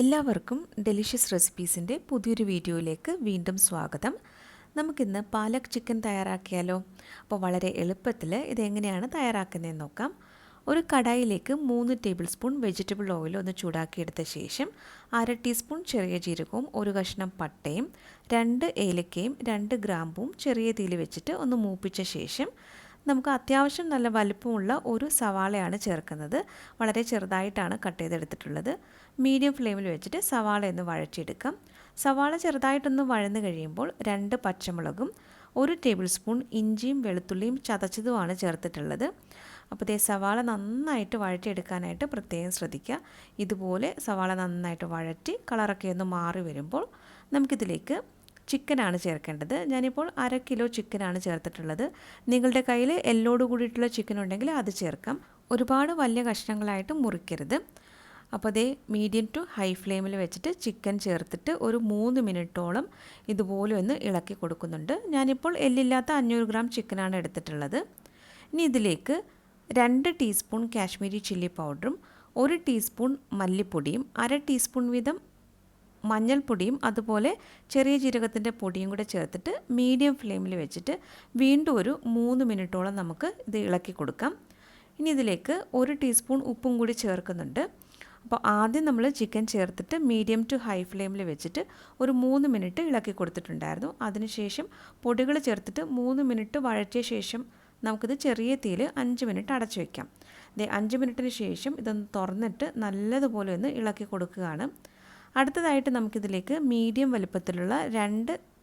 എല്ലാവർക്കും ഡെലിഷ്യസ് റെസിപ്പീസിന്റെ പുതിയൊരു വീഡിയോയിലേക്ക് വീണ്ടും സ്വാഗതം. നമുക്കിന്ന് പാലക് ചിക്കൻ തയ്യാറാക്കിയാലോ? അപ്പോൾ വളരെ എളുപ്പത്തിൽ ഇതെങ്ങനെയാണ് തയ്യാറാക്കുന്നതെന്ന് നോക്കാം. ഒരു കടായിലേക്ക് മൂന്ന് ടേബിൾ സ്പൂൺ വെജിറ്റബിൾ ഓയിൽ ഒന്ന് ചൂടാക്കിയെടുത്ത ശേഷം അര ടീസ്പൂൺ ചെറിയ ജീരകവും ഒരു കഷ്ണം പട്ടയും രണ്ട് ഏലക്കയും രണ്ട് ഗ്രാമ്പും ചെറിയ തീയിൽ വെച്ചിട്ട് ഒന്ന് മൂപ്പിച്ച ശേഷം നമുക്ക് അത്യാവശ്യം നല്ല വലുപ്പമുള്ള ഒരു സവാളയാണ് ചേർക്കുന്നത്. വളരെ ചെറുതായിട്ടാണ് കട്ട് ചെയ്തെടുത്തിട്ടുള്ളത്. മീഡിയം ഫ്ലെയിമിൽ വെച്ചിട്ട് സവാള ഒന്ന് വഴച്ചെടുക്കാം സവാള ചെറുതായിട്ടൊന്ന് വഴന്നു കഴിയുമ്പോൾ രണ്ട് പച്ചമുളകും ഒരു ടേബിൾ സ്പൂൺ ഇഞ്ചിയും വെളുത്തുള്ളിയും ചതച്ചതുമാണ് ചേർത്തിട്ടുള്ളത്. അപ്പോൾ ഇതേ സവാള നന്നായിട്ട് വഴറ്റിയെടുക്കാനായിട്ട് പ്രത്യേകം ശ്രദ്ധിക്കുക. ഇതുപോലെ സവാള നന്നായിട്ട് വഴറ്റി കളറൊക്കെ ഒന്ന് മാറി വരുമ്പോൾ നമുക്കിതിലേക്ക് ചിക്കനാണ് ചേർക്കേണ്ടത്. ഞാനിപ്പോൾ അര കിലോ ചിക്കനാണ് ചേർത്തിട്ടുള്ളത്. നിങ്ങളുടെ കയ്യിൽ എല്ലോട് കൂടിയിട്ടുള്ള ചിക്കൻ ഉണ്ടെങ്കിൽ അത് ചേർക്കാം. ഒരുപാട് വലിയ കഷ്ണങ്ങളായിട്ട് മുറിക്കരുത്. അപ്പോൾ അതേ മീഡിയം ടു ഹൈ ഫ്ലെയിമിൽ വെച്ചിട്ട് ചിക്കൻ ചേർത്തിട്ട് ഒരു മൂന്ന് മിനിറ്റോളം ഇതുപോലെ ഒന്ന് ഇളക്കി കൊടുക്കുന്നുണ്ട്. ഞാനിപ്പോൾ എല്ലില്ലാത്ത അഞ്ഞൂറ് ഗ്രാം ചിക്കനാണ് എടുത്തിട്ടുള്ളത്. ഇനി ഇതിലേക്ക് രണ്ട് ടീസ്പൂൺ കാശ്മീരി ചില്ലി പൗഡറും ഒരു ടീസ്പൂൺ മല്ലിപ്പൊടിയും അര ടീസ്പൂൺ വീതം മഞ്ഞൾപ്പൊടിയും അതുപോലെ ചെറിയ ജീരകത്തിന്റെ പൊടിയും കൂടെ ചേർത്തിട്ട് മീഡിയം ഫ്ലെയിമിൽ വെച്ചിട്ട് വീണ്ടും ഒരു മൂന്ന് മിനിറ്റോളം നമുക്ക് ഇത് ഇളക്കി കൊടുക്കാം. ഇനി ഇതിലേക്ക് ഒരു ടീസ്പൂൺ ഉപ്പും കൂടി ചേർക്കുന്നുണ്ട്. അപ്പോൾ ആദ്യം നമ്മൾ ചിക്കൻ ചേർത്തിട്ട് മീഡിയം ടു ഹൈ ഫ്ലെയിമിൽ വെച്ചിട്ട് ഒരു മൂന്ന് മിനിറ്റ് ഇളക്കി കൊടുത്തിട്ടുണ്ടായിരുന്നു. അതിനുശേഷം പൊടികൾ ചേർത്തിട്ട് മൂന്ന് മിനിറ്റ് വഴറ്റിയ ശേഷം നമുക്കിത് ചെറിയ തീയിൽ അഞ്ച് മിനിറ്റ് അടച്ചു വയ്ക്കാം അഞ്ച് മിനിറ്റിന് ശേഷം ഇതൊന്ന് തുറന്നിട്ട് നല്ലതുപോലെ ഒന്ന് ഇളക്കി കൊടുക്കുകയാണ്. അടുത്തതായിട്ട് നമുക്കിതിലേക്ക് മീഡിയം വലുപ്പത്തിലുള്ള രണ്ട്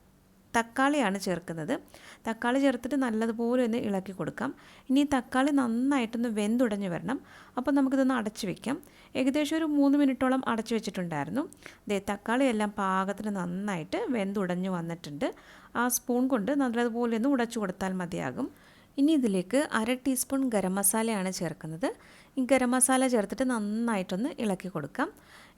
തക്കാളിയാണ് ചേർക്കുന്നത്. തക്കാളി ചേർത്തിട്ട് നല്ലതുപോലെ ഒന്ന് ഇളക്കി കൊടുക്കാം. ഇനി തക്കാളി നന്നായിട്ടൊന്ന് വെന്തുടഞ്ഞ് വരണം. അപ്പോൾ നമുക്കിതൊന്ന് അടച്ചു വെക്കാം. ഏകദേശം ഒരു മൂന്ന് മിനിറ്റോളം അടച്ചു വെച്ചിട്ടുണ്ടായിരുന്നു. ദേ തക്കാളി എല്ലാം പാകത്തിന് നന്നായിട്ട് വെന്തുടഞ്ഞു വന്നിട്ടുണ്ട്. ആ സ്പൂൺ കൊണ്ട് നല്ലതുപോലെ ഒന്ന് ഉടച്ചു കൊടുത്താൽ മതിയാകും. ഇനി ഇതിലേക്ക് അര ടീസ്പൂൺ ഗരം മസാലയാണ് ചേർക്കുന്നത്. ഈ ഗരം മസാല ചേർത്തിട്ട് നന്നായിട്ടൊന്ന് ഇളക്കി കൊടുക്കാം.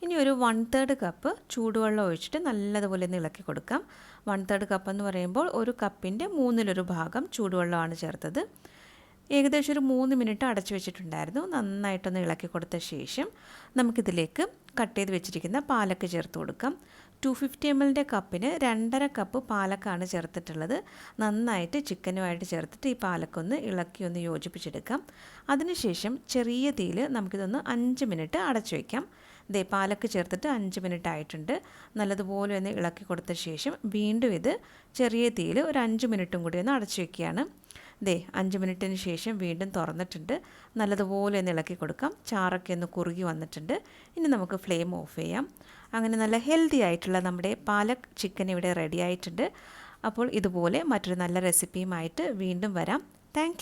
ഇനി ഒരു വൺ തേർഡ് കപ്പ് ചൂടുവെള്ളം ഒഴിച്ചിട്ട് നല്ലതുപോലെ ഒന്ന് ഇളക്കി കൊടുക്കാം. വൺ തേർഡ് കപ്പ് എന്ന് പറയുമ്പോൾ ഒരു കപ്പിന്റെ മൂന്നിലൊരു ഭാഗം ചൂടുവെള്ളമാണ് ചേർത്തത്. ഏകദേശം ഒരു മൂന്ന് മിനിറ്റ് അടച്ചു വെച്ചിട്ടുണ്ടായിരുന്നു. നന്നായിട്ടൊന്ന് ഇളക്കി കൊടുത്ത ശേഷം നമുക്കിതിലേക്ക് കട്ട് ചെയ്ത് വെച്ചിരിക്കുന്ന പാലക്ക് ചേർത്ത് കൊടുക്കാം. ടു ഫിഫ്റ്റി എം എല്ലിന്റെ കപ്പിന് രണ്ടര കപ്പ് പാലക്കാണ് ചേർത്തിട്ടുള്ളത്. നന്നായിട്ട് ചിക്കനുമായിട്ട് ചേർത്തിട്ട് ഈ പാലക്കൊന്ന് ഇളക്കി ഒന്ന് യോജിപ്പിച്ചെടുക്കാം. അതിനുശേഷം ചെറിയ തീയിൽ നമുക്കിതൊന്ന് അഞ്ച് മിനിറ്റ് അടച്ചു വയ്ക്കാം ദേ പാലക്ക് ചേർത്തിട്ട് അഞ്ച് മിനിറ്റ് ആയിട്ടുണ്ട്. നല്ലതുപോലെ ഒന്ന് ഇളക്കി കൊടുത്ത ശേഷം വീണ്ടും ഇത് ചെറിയ തീയിൽ ഒരു അഞ്ച് മിനിറ്റും കൂടി ഒന്ന് അടച്ചു വയ്ക്കുകയാണ് ദേ അഞ്ച് മിനിറ്റിന് ശേഷം വീണ്ടും തുറന്നിട്ടുണ്ട്. നല്ലതുപോലെ ഒന്ന് ഇളക്കി കൊടുക്കാം. ചാറൊക്കെ ഒന്ന് കുറുകി വന്നിട്ടുണ്ട്. ഇനി നമുക്ക് ഫ്ലെയിം ഓഫ് ചെയ്യാം. അങ്ങനെ നല്ല ഹെൽത്തി ആയിട്ടുള്ള നമ്മുടെ പാലക് ചിക്കൻ ഇവിടെ റെഡി ആയിട്ടുണ്ട്. അപ്പോൾ ഇതുപോലെ മറ്റൊരു നല്ല റെസിപ്പിയുമായിട്ട് വീണ്ടും വരാം. താങ്ക്